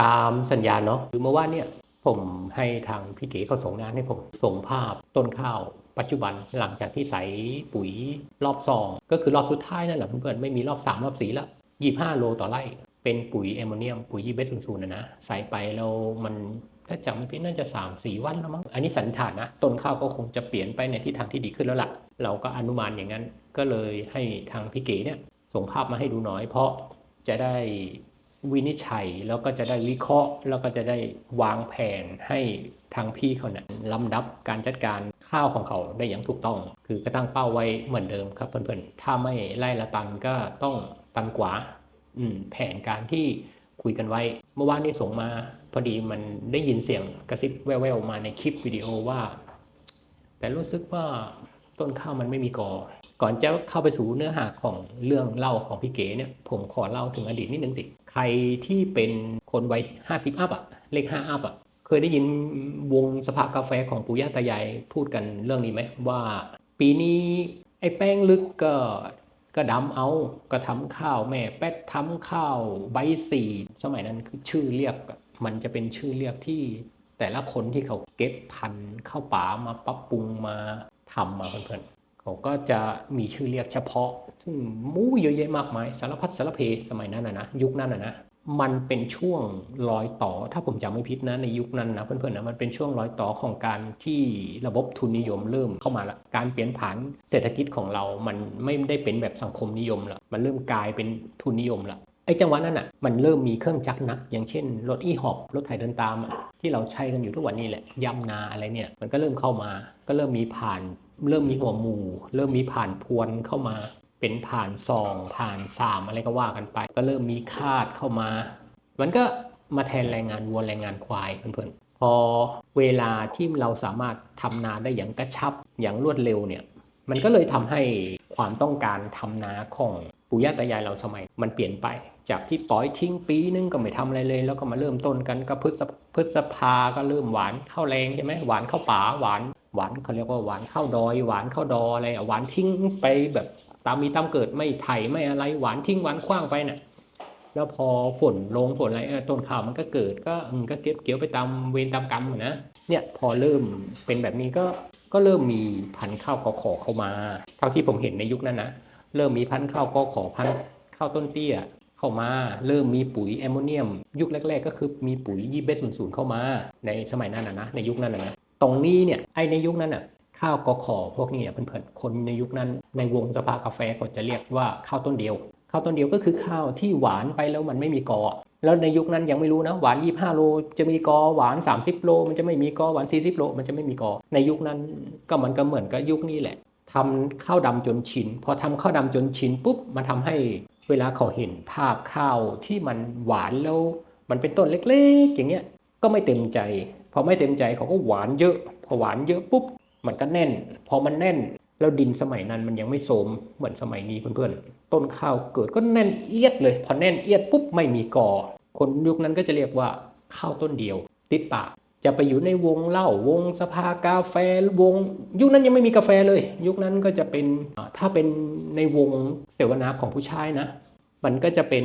ตามสัญญาเนาะคือเมื่อวานเนี่ยผมให้ทางพี่เก๋เขาส่งงานให้ผมส่งภาพต้นข้าว ปัจจุบันหลังจากที่ใส่ปุ๋ยรอบสองก็คือรอบสุดท้ายนั่นแหละเพื่อนๆไม่มีรอบสามรอบสี่ละยี่ห้าโลต่อไร่เป็นปุ๋ยแอมโมเนียมปุ๋ยยี่เบสศูนย์นะนะใส่ไปแล้วมันถ้าจำไม่ผิดน่าจะ 3 4 วันแล้วมั้งอันนี้สันฐานนะต้นข้าวก็คงจะเปลี่ยนไปในทิศทางที่ดีขึ้นแล้วล่ะ เราก็อนุมานอย่างนั้น ก็เลยให้ทางพี่เก๋เนี่ยส่งภาพมาให้ดูหน่อยเพราะจะได้ วินิจฉัยแล้วก็จะได้วิเคราะห์ แล้วก็จะได้วางแผนให้ทางพี่เขาเนี่ยลำดับการจัดการข้าวของเขาได้อย่างถูกต้อง คือก็ตั้งเป้าไว้เหมือนเดิมครับเพื่อนๆ ถ้าไม่ไล่ละตันก็ต้องตันกว่าอืมแผนการที่คุยกันไว้ เมื่อวานนี้ส่งมา พอดีมันได้ยินเสียงกระซิบแว่วๆมาในคลิปวิดีโอว่า แต่รู้สึกว่าต้นข้าวมันไม่มีกอ ก่อนจะเข้าไปสู่เนื้อหาของเรื่องเล่าของพี่เก๋เนี่ยผมขอเล่าถึงอดีตนิดนึงสิใครที่เป็นคนวัย50อัพอะเลข5อัพอะเคยได้ยินวงสภากาแฟของปู่ย่าตายายพูดกันเรื่องนี้ไหมว่า ปีนี้ไอ้แป้งลึกก็ก็ดำเอาก็ทำข้าวแม่แป๊ดทำข้าวใบสีสมัยนั้นคือชื่อเรียกมันจะเป็นชื่อเรียกที่แต่ละคนที่เขาเก็บพันธุ์ข้าวป่ามาปรับปรุงมาทำมาเพื่อน เขาก็จะมีชื่อเรียกเฉพาะ ซึ่งมู้เยอะแยะมากมายสารพัดสารเพสมัยนั้นนะนะยุคนั้นนะนะมันเป็นช่วงรอยต่อ ถ้าผมจำไม่ผิดนะในยุคนั้นนะเพื่อนๆนะมันเป็นช่วงรอยต่อของการที่ระบบทุนนิยมเริ่มเข้ามาละการเปลี่ยนผ่านเศรษฐกิจของเรามันไม่ได้เป็นแบบสังคมนิยมละมันเริ่มกลายเป็นทุนนิยมละไอ้จังหวะนั้นอะมันเริ่มมีเครื่องจักรหนัก อย่างเช่นรถอีฮอปรถไถเดินตามที่เราใช้กันอยู่ทุกวันนี้แหละยำนาอะไรเนี่ย มันก็เริ่มเข้ามา ก็เริ่มมีผ่าน เริ่มมีหัวหมูเริ่มมีผ่านพวนเข้ามา เป็นผ่านซอง ผ่านสามอะไรก็ว่ากันไป ก็เริ่มมีคาดเข้ามา มันก็มาแทนแรงงานวัวแรงงานควายเพื่อนๆ พอเวลาที่เราสามารถทำนาได้อย่างกระชับอย่างรวดเร็วเนี่ยมันก็เลยทำให้ความต้องการทำนาของปู่ย่าตายายเราสมัย มันเปลี่ยนไป จากที่ปล่อยทิ้งปีนึงก็ไม่ทำอะไรเลย แล้วก็มาเริ่มต้นกันก็พฤษพฤษภาก็เริ่มหวานข้าวแรงใช่ไหมหวานข้าวป่าหวาน หวานเขาเรียกว่าหวานข้าวดอย หวานข้าวดออะไรหวานทิ้งไปแบบตามมีตามเกิดไม่ไผ่ไม่อะไรหวานทิ้งหวานคว้างไปน่ะแล้วพอฝนลงฝนอะไรต้นข้าวมันก็เกิดก็อืมก็เก็บเกี่ยวไปตามเวรตามกรรมนะเนี่ยพอเริ่มเป็นแบบนี้ก็ก็เริ่มมีพันธุ์ข้าวกอขอเข้ามา เท่าที่ผมเห็นในยุคนั้นนะเริ่มมีพันธุ์ข้าวกอขอพันธุ์ข้าวต้นเตี้ยเข้ามา เริ่มมีปุ๋ยแอมโมเนียม ยุคแรก ๆ ก็คือมีปุ๋ยยี่เบสศูนย์เข้ามา ในสมัยนั้นนะในยุคนั้นนะ ตรงนี้เนี่ยไอในยุคนั้นอะข้าวกอขอพวกนี้อะเพื่อนๆคนในยุคนั้นในวงสภากาแฟก็จะเรียกว่าข้าวต้นเดียว ข้าวต้นเดียวก็คือข้าวที่หวานไปแล้วมันไม่มีกอ แล้วในยุคนั้นยังไม่รู้นะหวาน 25 โล จะมีกอหวาน 30 โล มันจะไม่มีกอหวาน 40 โล มันจะไม่มีกอ ในยุคนั้นก็มันก็เหมือนกับยุคนี้แหละทำข้าวดำจนชินพอทำข้าวดำจนชินปุ๊บมันทำให้เวลาเขาเห็นภาพข้าวที่มันหวานแล้วมันเป็นต้นเล็ก ๆ อย่างเงี้ยก็ไม่เต็มใจ พอไม่เต็มใจเขาก็หวานเยอะ พอหวานเยอะปุ๊บมันก็แน่น พอมันแน่น แล้วดินสมัยนั้นมันยังไม่โสมเหมือนสมัยนี้เพื่อนๆ ต้นข้าวเกิดก็แน่นเอียดเลย พอแน่นเอียดปุ๊บไม่มีกอ คนยุคนั้นก็จะเรียกว่าข้าวต้นเดียว ติดปากจะไปอยู่ในวงเหล้าวงสภากาแฟวง ยุคนั้นยังไม่มีกาแฟเลย ยุคนั้นก็จะเป็นถ้าเป็นในวงเสวนาของผู้ชายนะ มันก็จะเป็น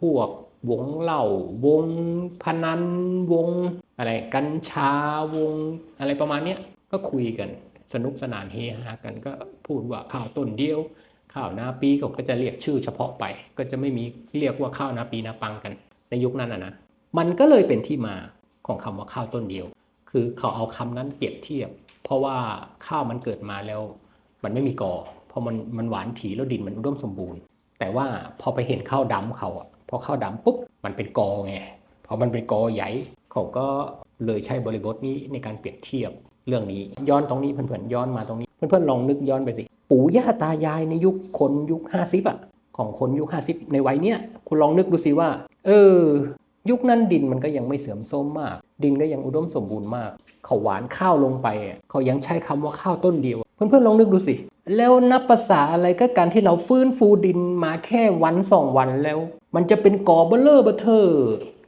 พวก วงเหล้าวงพนันวงอะไรกัญชาวงอะไรประมาณเนี้ยก็คุยกันสนุกสนานเฮฮากันก็พูดว่าข้าวต้นเดียวข้าวนาปีก็จะเรียกชื่อเฉพาะไป ก็จะไม่มีเรียกว่าข้าวนาปีนาปังกันในยุคนั้นนะนะมันก็เลยเป็นที่มาของคำว่าข้าวต้นเดียว คือเขาเอาคำนั้นเปรียบเทียบ เพราะว่าข้าวมันเกิดมาแล้ว มันไม่มีกอพราะมันมันหวานถี่แล้วดินมันอุดมสมบูรณ์ แต่ว่าพอไปเห็นข้าวดำเขาอะ พอข้าวดำปุ๊บมันเป็นกอไงพอมันเป็นกอใหญ่เขาก็เลยใช้บริบทนี้ในการเปรียบเทียบเรื่องนี้ ย้อนตรงนี้เพื่อนๆย้อนมาตรงนี้ เพื่อนๆลองนึกย้อนไปสิ ปู่ย่าตายายในยุคคนยุค 50อะของคนยุค 50 ในวัยเนี้ยคุณลองนึกดูสิว่า เออ ยุคนั้นดินมันก็ยังไม่เสื่อมโทรมมาก ดินก็ยังอุดมสมบูรณ์มาก เขาหวานข้าวลงไป เขายังใช้คำว่าข้าวต้นเดียว เพื่อนๆลองนึกดูสิ แล้วนับภาษาอะไรก็การที่เราฟื้นฟูดินมาแค่วันสองวันแล้ว มันจะเป็นกอเบลเลอร์เบเทอร์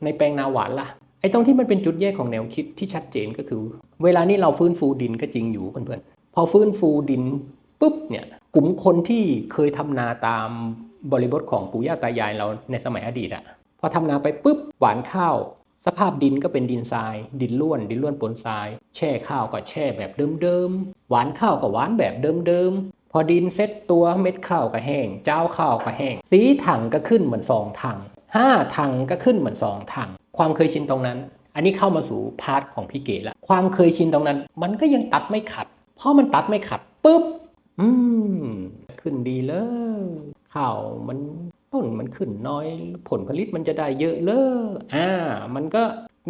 ในแปลงนาหวานล่ะไอ้ตรงที่มันเป็นจุดแยกของแนวคิดที่ชัดเจนก็คือ เวลานี้เราฟื้นฟูดินก็จริงอยู่เพื่อนๆพอฟื้นฟูดินปุ๊บเนี่ยกลุ่มคนที่เคยทำนาตามบริบทของปู่ย่าตายายเราในสมัยอดีตอะพอพอทำนาไปปุ๊บหวานข้าว สภาพดินก็เป็นดินทราย ดินล้วน ดินล้วนปนทราย แช่ข้าวก็แช่แบบเดิมๆหวานข้าวก็หวานแบบเดิมๆ พอดินเซ็ตตัวเม็ดข้าวก็แห้ง เจ้าข้าวก็แห้ง สีถังก็ขึ้นเหมือนสองถังห้าถังก็ขึ้นเหมือนสองถัง ความเคยชินตรงนั้น อันนี้เข้ามาสู่พาร์ทของพี่เก๋ละความเคยชินตรงนั้น มันก็ยังตัดไม่ขัด เพราะมันตัดไม่ขัดปุ๊บ อืม ขึ้นดีเลยข้าวมันต้นมันขึ้นน้อย ผลผลิตมันจะได้เยอะเลยอ่า มันก็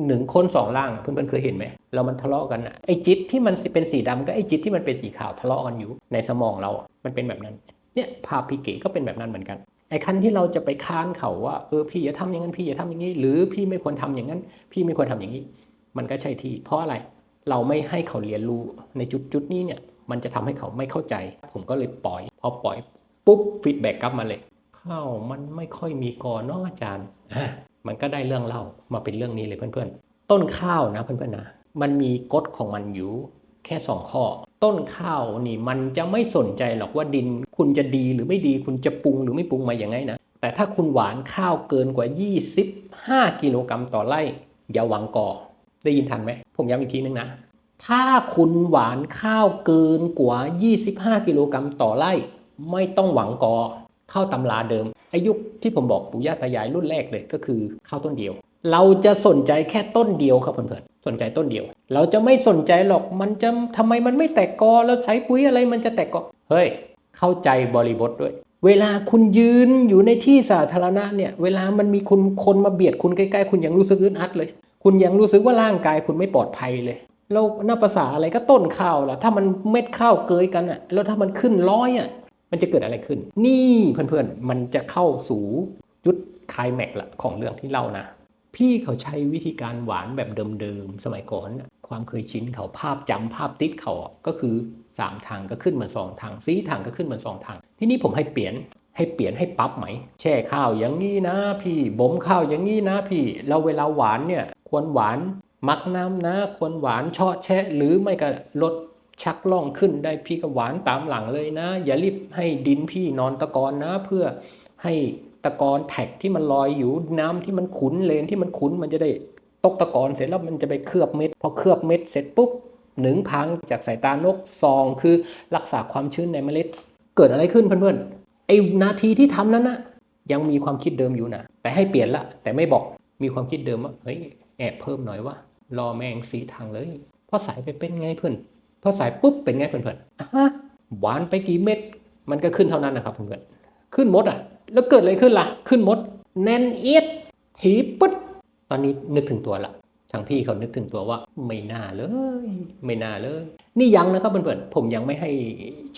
หนึ่งคนสองล่างเพื่อนๆเคยเห็นไหมเรามันทะเลาะกันอะไอจิตที่มันเป็นสีดำก็ไอจิตที่มันเป็นสีขาวทะเลาะกันอยู่ในสมองเราอะมันเป็นแบบนั้นเนี่ยภาพพี่เก๋ก็เป็นแบบนั้นเหมือนกันไอ้คันที่เราจะไปค้านเขาว่าเออพี่อย่าทำอย่างนั้นพี่อย่าทำอย่างนี้ หรือพี่ไม่ควรทำอย่างนั้น พี่ไม่ควรทำอย่างนี้ มันก็ใช่ที่ เพราะอะไรเราไม่ให้เขาเรียนรู้ในจุดจุดนี้เนี่ยมันจะทำให้เขาไม่เข้าใจ ผมก็เลยปล่อย พอปล่อยปุ๊บฟีดแบ็กกลับมาเลยข้าวมันไม่ค่อยมีกอเนาะอาจารย์ มันก็ได้เรื่องเล่ามาเป็นเรื่องนี้เลยเพื่อนๆ ต้นข้าวนะเพื่อนๆนะ มันมีกฎของมันอยู่แค่สองข้อ ต้นข้าวนี่มันจะไม่สนใจหรอกว่าดิน คุณจะดีหรือไม่ดี คุณจะปรุงหรือไม่ปรุงมาอย่างไงนะ แต่ถ้าคุณหวานข้าวเกินกว่า 25 กิโลกรัมต่อไร่ อย่าหวังก่อ ได้ยินทันไหม ผมย้ำอีกทีนึงนะ ถ้าคุณหวานข้าวเกินกว่า 25 กิโลกรัมต่อไร่ ไม่ต้องหวังกอ ข้าวตำราเดิมอายุคที่ผมบอกปู่ย่าตายายรุ่นแรกเลยก็คือข้าวต้นเดียว เราจะสนใจแค่ต้นเดียวครับเพื่อนๆสนใจต้นเดียว เราจะไม่สนใจหรอกมันจะทำไมมันไม่แตกกอแล้วใช้ปุ๋ยอะไรมันจะแตกกอเฮ้ย เข้าใจบริบทด้วย เวลาคุณยืนอยู่ในที่สาธารณะเนี่ยเวลามันมีคนคนมาเบียดคุณใกล้ๆ คุณยังรู้สึกอึดอัดเลย คุณยังรู้สึกว่าร่างกายคุณไม่ปลอดภัยเลยแล้วหน้าภาษาอะไรก็ต้นข้าวล่ะถ้ามันเม็ดข้าวเกยกันอะแล้วถ้ามันขึ้นร้อยอะ มันจะเกิดอะไรขึ้น นี่เพื่อนๆ มันจะเข้าสู่จุดคลแม็กละของเรื่องที่เล่านะ พี่เขาใช้วิธีการหวานแบบเดิมๆ สมัยก่อน ความเคยชินเขาภาพจำภาพติดเขาก็คือ 3 ทางก็ขึ้นเหมือนสองทางสีทางก็ขึ้นเหมือนสองทาง ที่นี่ผมให้เปลี่ยนให้เปลี่ยนให้ปรับไหม แช่ข้าวอย่างนี้นะพี่บ่มข้าวอย่างนี้นะพี่เราเวลาหวานเนี่ยควรหวานมักน้ำนะควรหวานเชาะแชะหรือไม่ก็ลด ชักล่องขึ้นได้พี่ก็หวานตามหลังเลยนะ อย่ารีบให้ดินพี่นอนตะกอนนะ เพื่อให้ตะกอนแท็กที่มันลอยอยู่น้ำที่มันขุนเลนที่มันขุนมันจะได้ตกตะกอนเสร็จแล้วมันจะไปเคลือบเม็ด พอเคลือบเม็ดเสร็จปุ๊บหนึ่งพังจากสายตานกซอง คือรักษาความชื้นในเมล็ด เกิดอะไรขึ้นเพื่อนๆไอ้นาทีที่ทำนั้นนะยังมีความคิดเดิมอยู่นะแต่ให้เปลี่ยนละ แต่ไม่บอกมีความคิดเดิมว่าเฮ้ยแอบเพิ่มหน่อยว่ารอแมงสีทางเลยพอใส่ไปเป็นไงเพื่อน พอใส่ปุ๊บเป็นไงเพื่อนๆอะฮะหวานไปกี่เม็ดมันก็ขึ้นเท่านั้นนะครับเพื่อนๆขึ้นหมดอะ แล้วเกิดอะไรขึ้นล่ะ ขึ้นหมด แน่นเอียดถีปึ๊ดตอนนี้นึกถึงตัวละทางพี่เขานึกถึงตัวว่าไม่น่าเลย ไม่น่าเลย นี่ยังนะครับเพื่อนๆผมยังไม่ให้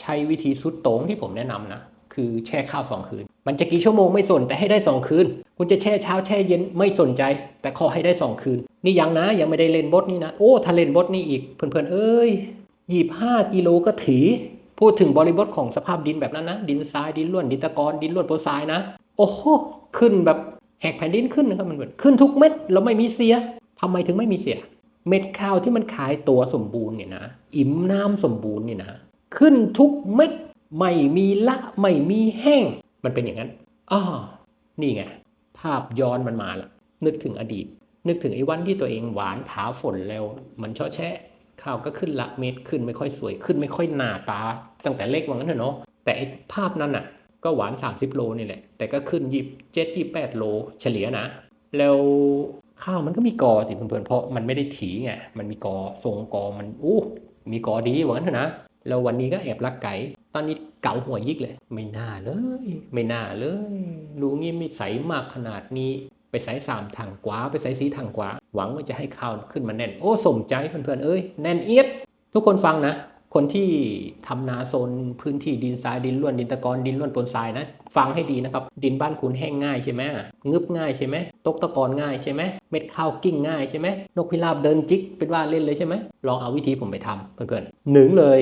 ใช้วิธีสุดโต่งที่ผมแนะนำนะคือแช่ข้าวสองคืน มันจะกี่ชั่วโมงไม่สนแต่ให้ได้สองคืน คุณจะแช่เช้าแช่เย็นไม่สนใจ แต่ขอให้ได้สองคืน นี่ยังนะยังไม่ได้เล่นบทนี่นะ โอ้ถ้าเล่นบทนี่อีกเพื่อนๆเอ้ย หยี่ห้ากิโลก็ถีพูดถึงบริบทของสภาพดินแบบนั้นนะ ดินทรายดินล้วนดินตะกอนดินล้วนโปรทรายนะ โอ้โหขึ้นแบบแหกแผ่นดินขึ้นนะครับมันเหมือนขึ้นทุกเม็ดแล้วไม่มีเสียทำไมถึงไม่มีเสีย เม็ดข้าวที่มันขายตัวสมบูรณ์เนี่ยนะ อิ่มน้ำสมบูรณ์เนี่ยนะ ขึ้นทุกเม็ดไม่มีละไม่มีแห้ง มันเป็นอย่างนั้นอ้อนี่ไงภาพย้อนมันมาละนึกถึงอดีต นึกถึงไอ้วันที่ตัวเองหวานผาฝนแล้ว มันเชาะแชะ ข้าวก็ขึ้นละเม็ดขึ้นไม่ค่อยสวยขึ้นไม่ค่อยหนาตา ตั้งแต่เล็กว่างั้นเถอะเนาะแต่ภาพนั้นน่ะ ก็หวาน 30 โลนี่แหละ แต่ก็ขึ้นยี่เจ็ดยี่แปดโลเฉลี่ยนะ แล้วข้าวมันก็มีกอสิเพื่อนๆเพราะมันไม่ได้ถีไงมันมีกอทรงกอมันอู้มีกอดีว่างั้นเถอะนะแล้ววันนี้ก็แอบรักไก่ ตอนนี้เก่าหัวยิกเลย ไม่น่าเลย ไม่น่าเลย รู้งี้ไม่ใสมากขนาดนี้ ไปใส่สามทางกว่าไปใส่สีทางกว่า หวังว่าจะให้ข้าวขึ้นมาแน่น โอ้สมใจเพื่อนๆเอ้ยแน่นเอียดทุกคนฟังนะ คนที่ทำนาโซนพื้นที่ดินทรายดินล้วนดินตะกอนดินล้วนปนทรายนะ ฟังให้ดีนะครับ ดินบ้านคุณแห้งง่ายใช่ไหมงึบง่ายใช่ไหมตกตะกอนง่ายใช่ไหมเม็ดข้าวกิ้งง่ายใช่ไหมนกพิราบเดินจิกเป็นว่าเล่นเลยใช่ไหมลองเอาวิธีผมไปทำเพื่อนๆหนึ่งเลย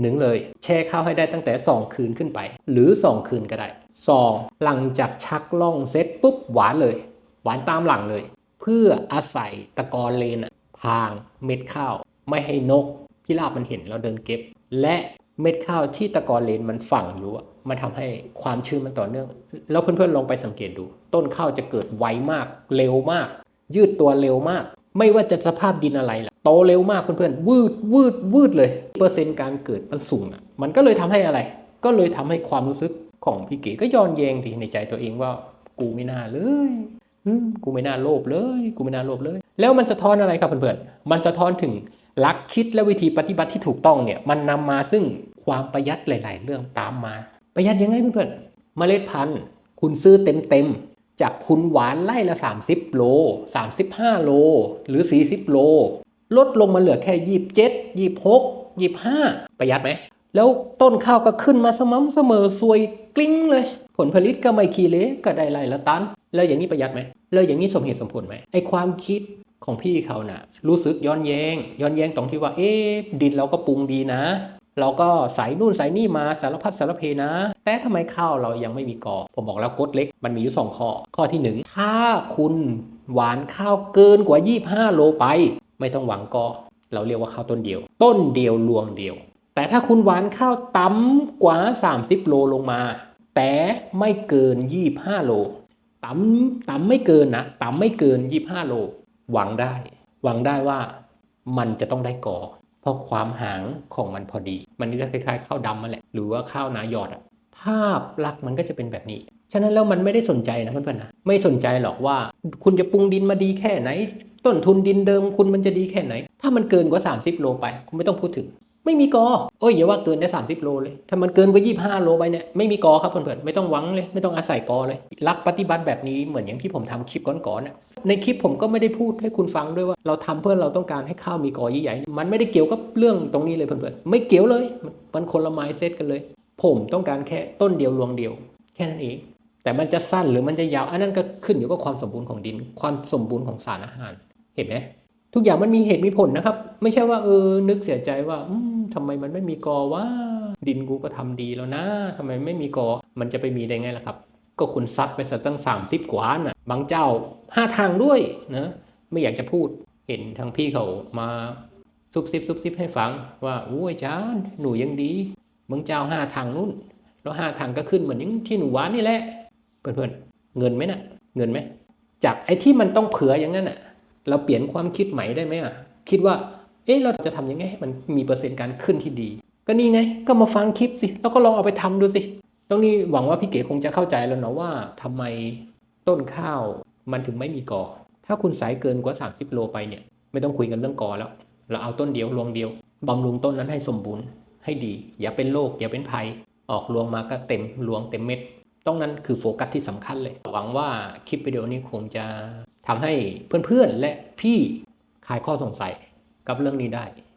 หนึ่งเลยแช่ข้าวให้ได้ตั้งแต่ 2 คืนขึ้นไป หรือ 2 คืนก็ได้ 2. หลังจากชักล่องเสร็จปุ๊บหวานเลย หวานตามหลังเลย เพื่ออาศัยตะกอนเลนอะพางเม็ดข้าว ไม่ให้นกพิราบมันเห็นแล้วเดินเก็บ และเม็ดข้าวที่ตะกอนเลนมันฝังอยู่มันทำให้ความชื้นมันต่อเนื่อง แล้วเพื่อนๆลองไปสังเกตดู ต้นข้าวจะเกิดไวมาก เร็วมาก ยืดตัวเร็วมาก ไม่ว่าจะสภาพดินอะไรล่ะโตเร็วมากเพื่อนๆวืดวืดวืดเลยเปอร์เซ็นต์การเกิดมันสูงอะ มันก็เลยทำให้อะไร ก็เลยทำให้ความรู้สึกของพี่เก๋ก็ย้อนแยงทีในใจตัวเองว่ากูไม่น่าเลย กูไม่น่าโลภเลย กูไม่น่าโลภเลย แล้วมันสะท้อนอะไรครับเพื่อนๆ มันสะท้อนถึงหลักคิดและวิธีปฏิบัติที่ถูกต้องเนี่ย มันนำมาซึ่งความประหยัดหลาย ๆ เรื่องตามมา ประหยัดยังไงเพื่อนๆ เมล็ดพันธุ์ คุณซื้อเต็มๆ จากคุณหวานไล่ละ 30 โล 35 โล หรือ 40 โล ลดลงมาเหลือแค่ 27 26 25 ประหยัดไหม แล้วต้นข้าวก็ขึ้นมาสม่ำเสมอซวยกลิ้งเลย ผลผลิตก็ไม่ขี้เละก็ได้ไร่ละตันแล้วอย่างนี้ประหยัดไหมแล้วอย่างนี้สมเหตุสมผลไหมไอความคิดของพี่เขาน่ะ รู้สึกย้อนแยงย้อนแยงตรงที่ว่า เอ๊ะดินเราก็ปรุงดีนะ เราก็ใส่นู่นใส่นี่มาสารพัดสารเพนะ แต่ทำไมข้าวเรายังไม่มีกอ ผมบอกแล้วกฎเล็กมันมีอยู่สองข้อ ข้อที่หนึ่งถ้าคุณหวานข้าวเกินกว่า 25 โลไป ไม่ต้องหวังกอ เราเรียกว่าข้าวต้นเดียว ต้นเดียวรวงเดียว แต่ถ้าคุณหวานข้าวต่ำกว่า 30 โลลงมา แต่ไม่เกิน 25 โลต่ำต่ำไม่เกินนะต่ำไม่เกิน 25 โล หวังได้ หวังได้ว่ามันจะต้องได้กอ เพราะความหางของมันพอดี มันจะคล้ายๆข้าวดำมาแหละ หรือว่าข้าวนาหยอดอะภาพลักษณ์มันก็จะเป็นแบบนี้ ฉะนั้นแล้วมันไม่ได้สนใจนะเพื่อนๆนะ ไม่สนใจหรอกว่า คุณจะปรุงดินมาดีแค่ไหน ต้นทุนดินเดิมคุณมันจะดีแค่ไหน ถ้ามันเกินกว่า 30 โลไป คุณไม่ต้องพูดถึง ไม่มีกอโอ้ยอย่าว่าเกินได้ 30 โลเลย ถ้ามันเกินกว่า 25 โลไปเนี่ยไม่มีกอครับเพื่อนๆไม่ต้องหวังเลยไม่ต้องอาศัยกอเลยรักปฏิบัติแบบนี้เหมือนอย่างที่ผมทำคลิปก่อนๆน่ะในคลิปผมก็ไม่ได้พูดให้คุณฟังด้วยว่า เราทำเพื่อเราต้องการให้ข้าวมีกอใหญ่ๆมันไม่ได้เกี่ยวกับเรื่องตรงนี้เลยเพื่อนๆไม่เกี่ยวเลยมันคนละไม้เซตกันเลย ผมต้องการแค่ต้นเดียวรวงเดียว แค่นั้นเองแต่มันจะสั้นหรือมันจะยาวอันนั้นก็ขึ้นอยู่กับความสมบูรณ์ของดิน ความสมบูรณ์ของสารอาหาร เห็นไหมทุกอย่างมันมีเหตุมีผลนะครับ ไม่ใช่ว่าเออนึกเสียใจว่าม ทำไมมันไม่มีกอว่าดินกูก็ทำดีแล้วนะทำไมไม่มีกอ มันจะไปมีได้ไงล่ะครับ ก็คุณซัดไปสักตั้ง 30 กว่าน่ะ บางเจ้าห้าทางด้วยนะไม่อยากจะพูดเห็นทางพี่เขามาซุบซิบซุบซิบให้ฟัง ว่าโอ้ยจานหนูยังดีบางเจ้าห้าทางนู่น แล้วห้าทางก็ขึ้นเหมือนอย่างที่หนูหวานนี่แหละเพื่อนๆเงินไหมนะ่ะ เงินไหมจากไอ้ที่มันต้องเผื่ออย่างนั้นอะ เราเปลี่ยนความคิดใหม่ได้ไหมอะ คิดว่า เอ๊ะเราจะทำยังไงให้มันมีเปอร์เซ็นต์การขึ้นที่ดี ก็นี่ไงก็มาฟังคลิปสิ แล้วก็ลองเอาไปทำดูสิ ตรงนี้หวังว่าพี่เก๋คงจะเข้าใจแล้วเนาะว่าทำไมต้นข้าวมันถึงไม่มีกอ ถ้าคุณสายเกินกว่า 30 โลไปเนี่ยไม่ต้องคุยกันเรื่องกอแล้ว เราเอาต้นเดียวรวงเดียวบำรุงต้นนั้นให้สมบูรณ์ให้ดี อย่าเป็นโรคอย่าเป็นภัย ออกรวงมาก็เต็มรวงเต็มเม็ดต้องนั้นคือโฟกัสที่สำคัญเลย หวังว่าคลิปวิดีโอนี้คงจะทำให้เพื่อนๆและพี่คลายข้อสงสัย กับเรื่องนี้ได้